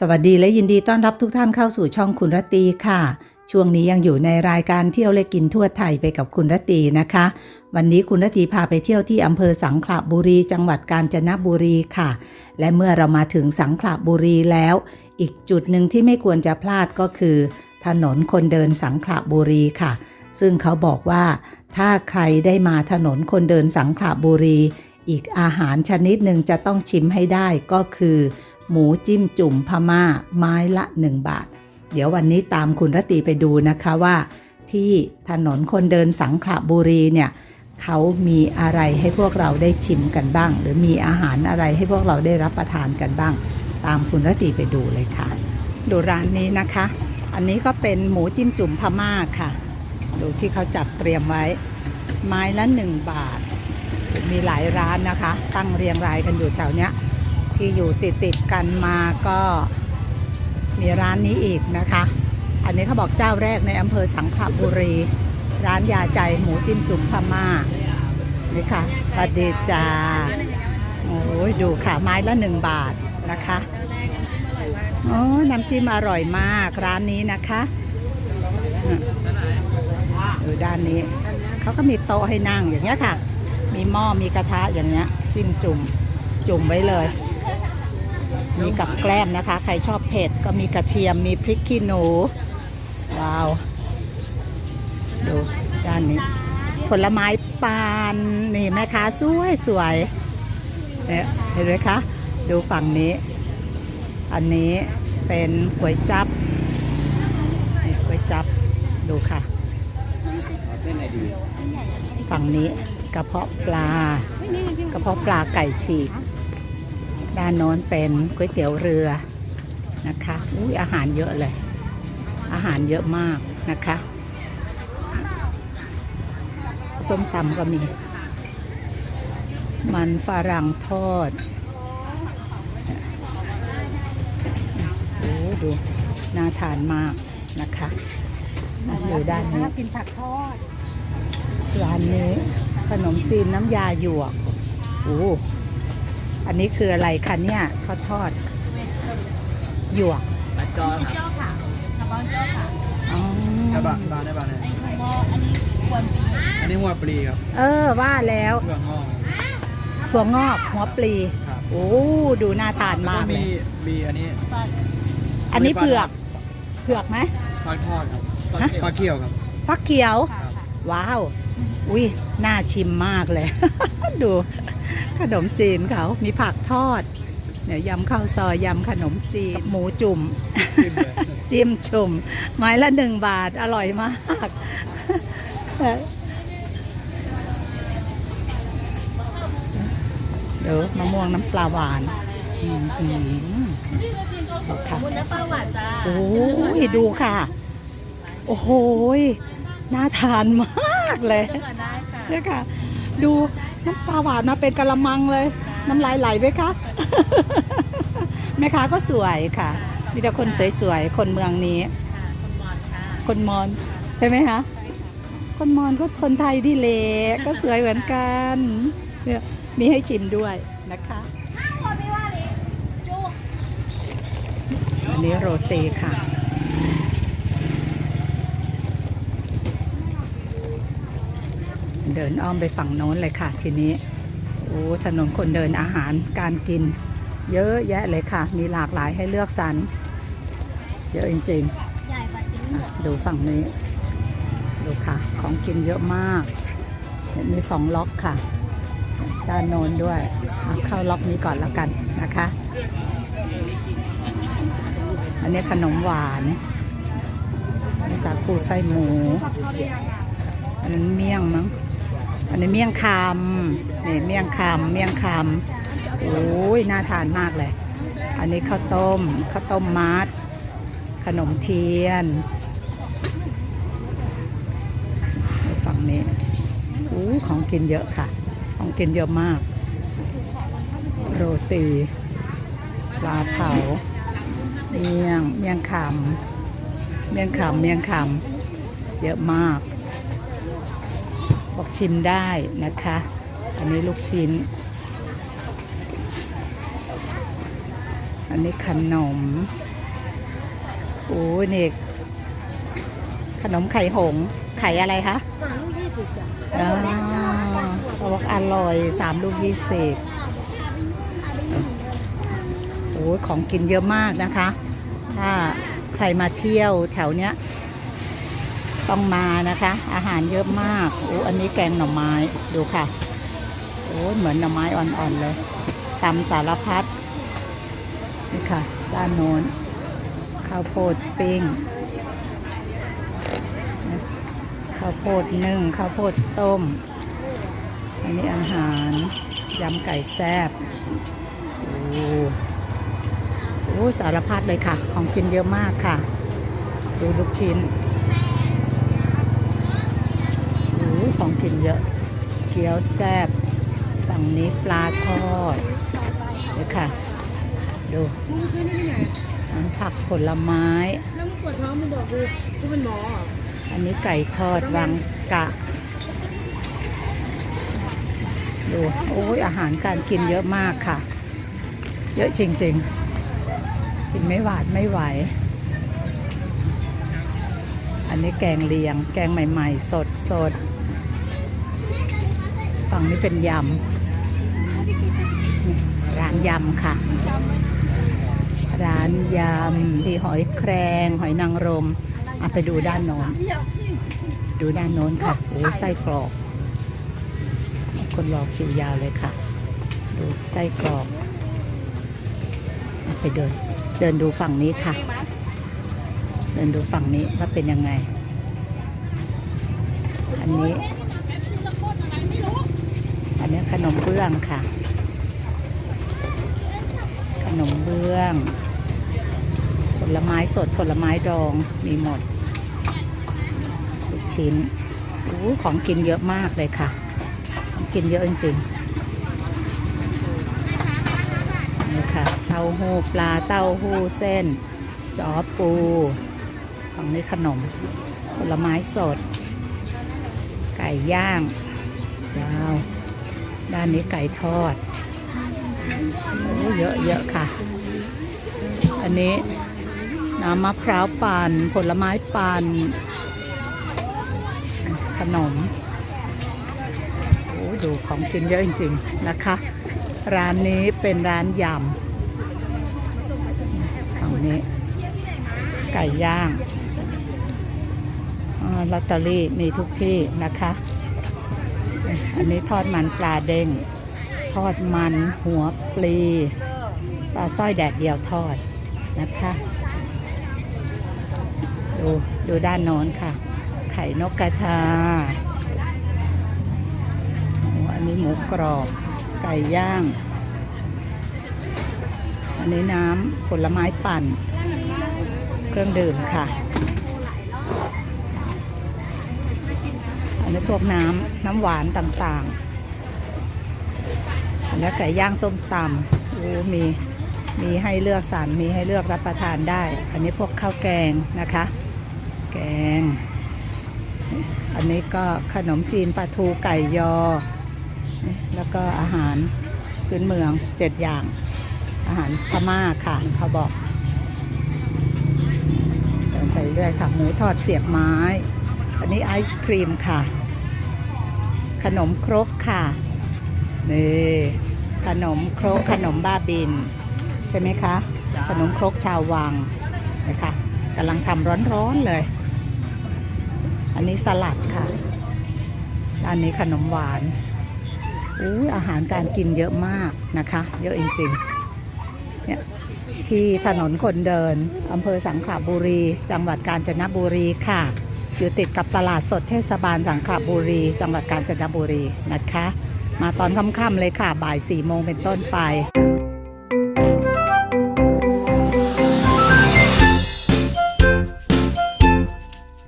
สวัสดีและยินดีต้อนรับทุกท่านเข้าสู่ช่องคุณรตีค่ะ ช่วงนี้ยังอยู่ในรายการเที่ยวและกินทั่วไทยไปกับคุณรตีนะคะ วันนี้คุณรตีพาไปเที่ยวที่อำเภอสังขละบุรี จังหวัดกาญจนบุรีค่ะ และเมื่อเรามาถึงสังขละบุรีแล้ว อีกจุดหนึ่งที่ไม่ควรจะพลาดก็คือ ถนนคนเดินสังขละบุรีค่ะ ซึ่งเขาบอกว่า ถ้าใครได้มาถนนคนเดินสังขละบุรี อีกอาหารชนิดหนึ่งจะต้องชิมให้ได้ก็คือ หมูจิ้มจุ่มพม่าไม้ละ 1 บาท เดี๋ยววันนี้ตามคุณรตรีไปดูนะคะว่า ที่ถนนคนเดินสังขละบุรีเนี่ยเขามีอะไรให้พวกเราได้ชิมกันบ้าง หรือมีอาหารอะไรให้พวกเราได้รับประทานกันบ้าง ตามคุณรตรีไปดูเลยค่ะ ดูร้านนี้นะคะ อันนี้ก็เป็นหมูจิ้มจุ่มพม่าค่ะ ดูที่เขาจัดเตรียมไว้ ไม้ละ 1 บาท มีหลายร้านนะคะ ตั้งเรียงรายกันอยู่แถวเนี้ย ที่อยู่ติดติดกันมาก็มีร้านนี้อีกนะคะ อันนี้เขาบอกเจ้าแรกในอำเภอสังขบุรี ร้านยาใจหมูจิ้มจุ่มพม่านี่ค่ะสวัสดีจ้าโอ้ยดูค่ะไม้ละหนึ่งบาทนะคะโอ้น้ำจิ้มอร่อยมากร้านนี้นะคะอืมดูด้านนี้เขาก็มีโต๊ะให้นั่งอย่างเงี้ยค่ะ มีหม้อมีกระทะอย่างเงี้ยจิ้มจุ่มจุ่มไว้เลย มีกับแกล้มนะคะ ใครชอบเผ็ดก็มีกระเทียมมีพริกขี้หนู ว้าว ดู ด้านนี้ ผลไม้ปานนี่แม่ค้าสวยสวยเนี่ยเห็นไหมคะ ดูฝั่งนี้ อันนี้เป็นก๋วยจับนี่ก๋วยจับดูค่ะ ฝั่งนี้กระเพาะปลากระเพาะปลาไก่ฉีก ด้านโน้นเป็นก๋วยเตี๋ยวเรือนะคะอุ้ยอาหารเยอะเลย อาหารเยอะมากนะคะ ส้มตำก็มี มันฝรั่งทอดโอ้ดูน่าทานมากนะคะอยู่ด้านนี้กินผักทอดร้านนี้ขนมจีนน้ำยาหยวกโอ้ อันนี้คืออะไรคะเนี่ยทอดทอดหยวกบัตรจอครับเจ้าค่ะกระเป๋าเจ้าค่ะอ๋อ ถ้าบาบาได้บาเนี่ยไอ้คุณโมอันนี้ควรปีอันนี้หัวปลีครับเออว่าแล้วเพื่องอกถั่วงอกหัวปลีครับโอ้ดูน่าทานแล้วมาก็กเลมียมีอันนี้ปัดอันนี้เผือกเผือกไหม ฟักทอดครับฮะฟักเขียวครับ ฟักเขียวค่ะค่ะว้าว อุ้ยน่าชิมมากเลย ดู ขนมจีนเขามีผักทอดเนี่ยยำข้าวซอยยำขนมจีน หมูจุ่มจิ้มเลยจิ้มจุ่มไม้ละหนึ่งบาท อร่อยมากเดี๋ยวมะม่วงน้ำปลาหวานอืมอืมค่ะคุณน้ำปลาหวานจ้าโอ้ยดูค่ะ โอ้โหยน่าทานมากเลยเลือกก่อนได้ค่ะเนี่ยค่ะ ดูน้ำ ปลาหวานมาเป็นกะละมังเลย น้ำลายไหลไหมคะ แม่ค้าก็สวยค่ะ มีแต่คนสวยๆ คนเมืองนี้ค่ะคุณบอลค่ะคนมอญใช่ไหมคะ คนมอญก็คนไทยดีเละก็สวยเหมือนกันเนี่ยมีให้ชิมด้วยนะคะอันนี้โรตีค่ะ เดินอ้อมไปฝั่งโน้นเลยค่ะ ทีนี้โอ้ถนนคนเดินอาหารการกิน เยอะแยะเลยค่ะ มีหลากหลายให้เลือกสรรเยอะจริงๆใหญ่ปัดติ้งอะดูฝั่งนี้ ดูค่ะ ของกินเยอะมากเนี่ยมีสองล็อกค่ะ ด้านโน้นด้วยอะเข้าล็อกนี้ก่อนแล้วกันนะคะ อันนี้ขนมหวานอันนี้สาคูไส้หมู อันนั้นเมี่ยงมั้ง อันนี้เมี่ยงคำนี่เมี่ยงคำเมี่ยงคำโอ้ยน่าทานมากเลย อันนี้ข้าวต้มข้าวต้มมัด ขนมเทียนฝั่งนี้อู้ของกินเยอะค่ะ ของกินเยอะมาก โรตีปลาเผาเมี่ยงเมี่ยงคำเมี่ยงคำเมี่ยงคำเยอะมาก บอกชิมได้นะคะ อันนี้ลูกชิ้น อันนี้ขนม โอ้ยนี่ขนมไข่หง ไข่อะไรคะสามลูกยี่สิบจ้ะอ่าเขาบอกอร่อยสามลูกยี่สิบโอ้ยของกินเยอะมากนะคะ ถ้าใครมาเที่ยวแถวเนี้ย ต้องมานะคะ อาหารเยอะมากโอ้อันนี้แกงหน่อไม้ดูค่ะโอ้เหมือนหน่อไม้อ่อนๆเลยตำสารพัดนี่ค่ะ ด้านโน้นข้าวโพดปิ้งข้าวโพดนึ่งข้าวโพดต้ม อันนี้อาหารยำไก่แซ่บโอ้โหสารพัดเลยค่ะ ของกินเยอะมากค่ะ ดูลูกชิ้นโอ้ ของกินเยอะ เกี๊ยวแซ่บฝั่งนี้ปลาทอดเดี๋ยวค่ะ ดูมึงซื้อนี่ที่ไหนผักผลไม้ แล้วมึงปวดท้องมึงบอกกูกูเป็นหมออันนี้ไก่ทอดวังกะ ดู โอ้ยอาหารการกินเยอะมากค่ะ เยอะจริง ๆ กินไม่หวาดไม่ไหว อันนี้แกงเลียง แกงใหม่ ๆ สดสดๆ ฝั่งนี้เป็นยำ ร้านยำค่ะ ร้านยำที่หอยแครงหอยนางรมอะไปดูด้านโน้น ดูด้านโน้นค่ะ โอ้ยไส้กรอก คนรอคิวยาวเลยค่ะ ดูไส้กรอกอไปเดิน เดินดูฝั่งนี้ค่ะ เดินดูฝั่งนี้ว่าเป็นยังไง อันนี้ นนี้ขนมเบื้องค่ะ ขนมเบื้อง ผลไม้สดผลไม้ดองมีหมด ลูกชิ้นอ้ของกินเยอะมากเลยค่ะ ของกินเยอะจริงๆนี่ค่ะ เต้าหู้ปลาเต้าหู้เส้นจอปู ของนี้ขนม ผลไม้สด ไก่ย่างว้าว ด้านนี้ไก่ทอดโอ้เยอะเยอะค่ะ อันนี้น้ำมะพร้าวปั่นผลไม้ปั่นขนมโอ้ดูของกินเยอะจริงๆนะคะ ร้านนี้เป็นร้านยำฝั่งนี้ ไก่ย่างลอตเตอรี่มีทุกที่นะคะ อันนี้ทอดมันปลาเด้งทอดมันหัวปลีปลาสร้อยแดดเดียวทอดนะคะดูดูด้านโน้นค่ะ ไข่นกกระทาอันนี้หมูกรอบ ไก่ย่าง อันนี้น้ำผลไม้ปั่น เครื่องดื่มค่ะ อันนี้พวกน้ำน้ำหวานต่างๆอันนี้ไก่ย่างส้มตำโอ้มีมีให้เลือกสรรมีให้เลือกรับประทานได้ อันนี้พวกข้าวแกงนะคะ แกง อันนี้ก็ขนมจีนปลาทูไก่ยอ แล้วก็อาหารพื้นเมืองเจ็ดอย่าง อาหารพม่าค่ะเขาบอกเดินไปเรื่อยค่ะหมูทอดเสียบไม้ อันนี้ไอศครีมค่ะ ขนมครกค่ะนี่ขนมครกขนมบ้าบิน ใช่ไหมคะ ขนมครกชาววังนะคะกำลังทำร้อนๆเลย อันนี้สลัดค่ะ อันนี้ขนมหวานอู้อาหารการกินเยอะมากนะคะ เยอะจริงๆเนี่ยที่ถนนคนเดินอำเภอสังขละบุรี จังหวัดกาญจนบุรีค่ะ อยู่ติดกับตลาดสดเทศบาลสังขละบุรี จังหวัดกาญจนบุรีนะคะ มาตอนค่ำๆเลยค่ะบ่ายสี่โมงเป็นต้นไป